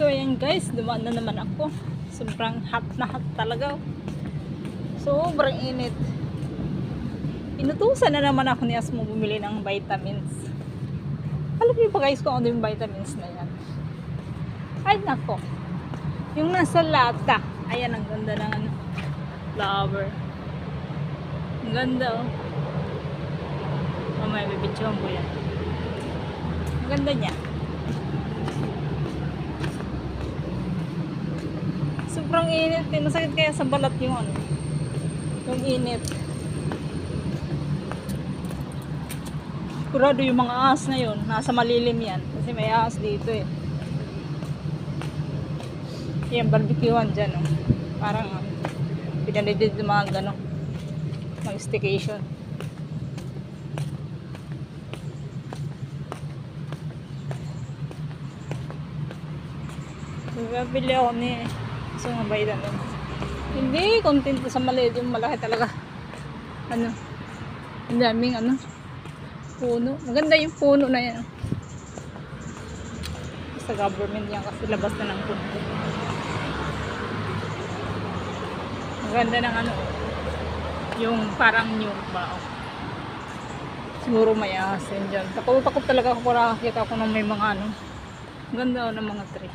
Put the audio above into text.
So ayan guys, dumaan na naman ako. Sobrang hot na hot talaga. Sobrang init. Inutusan na naman ako ni Asmo bumili ng vitamins. Alam niyo ba guys kung ano yung vitamins na yan? Ay nako. Yung nasa lata. Ayan, ang ganda ng ano, flower. Ang ganda oh. Mamaya bibidyohan ko yan. Ang ganda niya. Sobrang init eh. Masakit kaya sa balat yung ano. Yung init. Sigurado yung mga ahas na yun. Nasa malilim yan. Kasi may ahas dito eh. Yan, barbecuehan dyan oh. Parang uh, pinalidid yung mga gano'n. Mga staycation. Bibili ako ni gusto nga vitamins. Hindi, kontento sa maliit yung malaki talaga. Ano? Ang daming ano? Puno. Maganda yung puno na yan. Sa government yan kasi labas na ng puno. Maganda ng ano. Yung parang new ba? Siguro may asin dyan. Takot-takot talaga ako para nakakita ko ng may mga ano. Ganda ng mga tree.